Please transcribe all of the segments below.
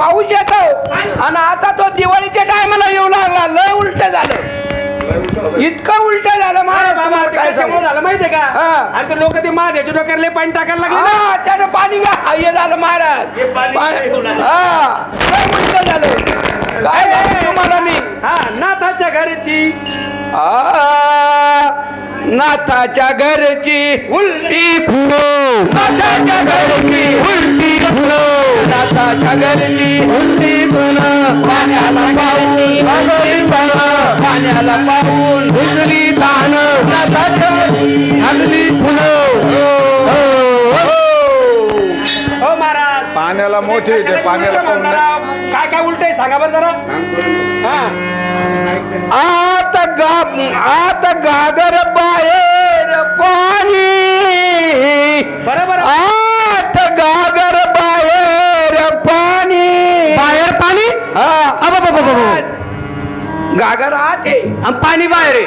पाऊस येतो आणि आता तो दिवाळीच्या टायमाला येऊ लागला. लय उलट झालं. इतकं उलट झालं महाराज तुम्हाला काय सांगू? झालं माहितीये का? हा. आणि ते लोक ते महादेवच्या डोक्याला पाणी टाकायला लागले ना. हा त्यानं पाणी घ्या. हे झालं महाराज. हे. हा. लय उलट झालं. काय तुम्हाला मी? हा नाथाच्या घरची. आ, नाथाच्या घरची उलटी फुलो नाथाच्या घरची. उलटी घरची उलटी फुलं पाण्याला पाहून पाण्याला पाहून उजली तान फुलं. हो, हो. हो महाराज. पाण्याला मोठे येते कशाला पाण्याला उलटं पाहून नाही. म्हणता? काय काय उलट आहे? सांगा बरं जरा. हा. आत गा आत गागर बाहेर पाणी. बरोबर गागर आत आहे पाणी बाहेर आहे.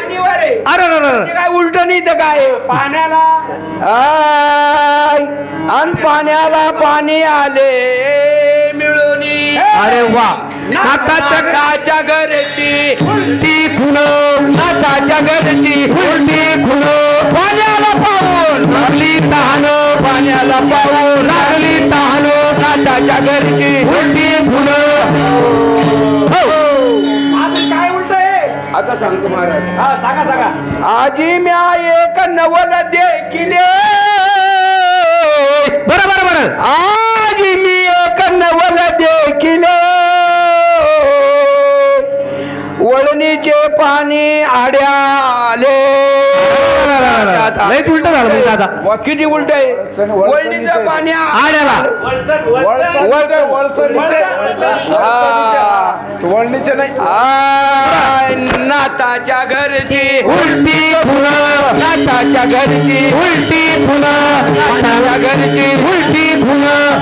अरे अरे, अरे ते काय उलट नाही तर काय? पाण्याला? आय, अन पाण्याला पाणी आले मिळून. अरे वा. नाथाच्या नाथाच्या घरची. उलटी फुलं नाथाच्या घरची उलटी फुलं पाण्याला पाहून लागली तहान पाण्याला पाहून सांगा सांगा. आजी म्या एक नवल देखिले वळणीचे पाणी आड्याले लयच उलट झालं म्हणजे आता. किती उलट आहे? वळणीचं पाणी आड्याला. वळसर वळसरीचे. वळणीचे नाही. आय, नाताच्या घरची. उलटी फुलं. नाताच्या घरची. उलटी फुलं. नाताच्या घरची. उलटी फुलं.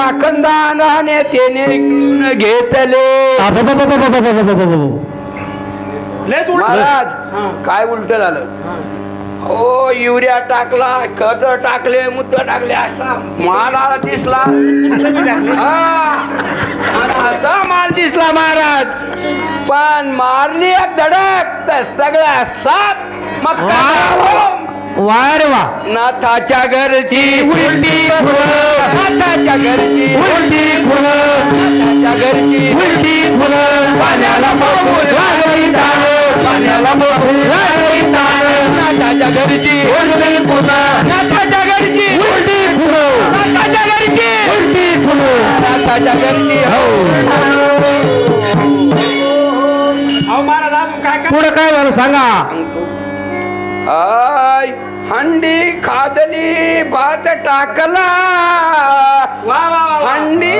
आणि राखणदानाने त्याने घेतले लयच उलट महाराज. काय उलट झालं हो युरिया टाकला खत टाकले मुद्द टाकले असा माल आला दिसला हा. आणि असा माल दिसला महाराज पण मारली एक धडक तर सगळ्या साप मग काय? वारे वा नाथाच्या घरची उलटी फुलं. नाथाच्या घरची. उलटी फुलं. नाथाच्या घरची. उलटी फुलं. पाण्याला पाण्याला नाथाच्या घरची. उलटी फुलं. नाथाच्या घरची. उलटी फुलं. नाथाच्या घरची. उलटी फुलं. नाथाच्या घरची. हो. पुढं काय झालं सांगा. आय हंडी खादली भात टाकला. हंडी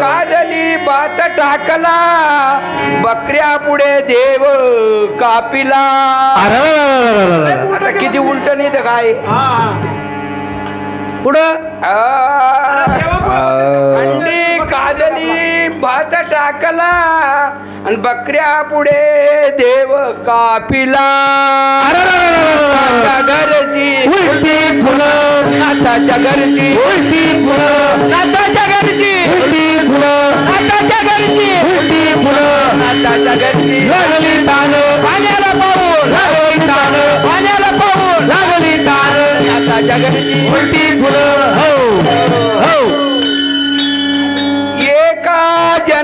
कादली भात टाकला. बकऱ्या पुढे देव कापिला. आता किती उलट नाही तर काय. पुढं? भात टाकला आणि बकऱ्या पुढे देव कापिला. घरची उलटी फुलं नाथाच्या घरची उलटी फुलं उलटी उलटी नाथाच्या घरची लागली तान पाण्याला पाहून लागली तान पाण्याला पाहून लागली तान नाथाच्या घरची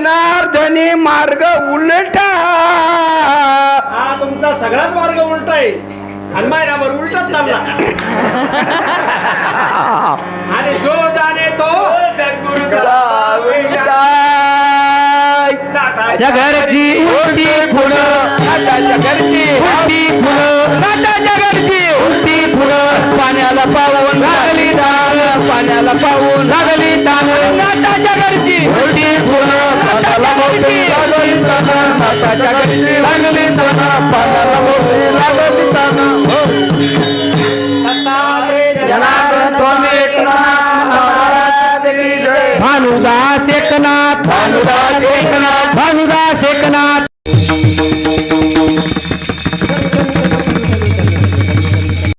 जनार्दनी मार्ग उलटा. हा तुमचा सगळाच मार्ग उलट आहे. आणि महिनाभर उलटच चालला. आणि जो जाणे तो घरची उलटी फुलं. घरची उलटी फुलं. घरची उलटी फुलं. पाण्याला पाहून लागली तान पाण्याला पाहून लागली तान नाथाच्या घरची उलटी भानुदास एकनाथ। भानुदास एकनाथ। भानुदास एकनाथ।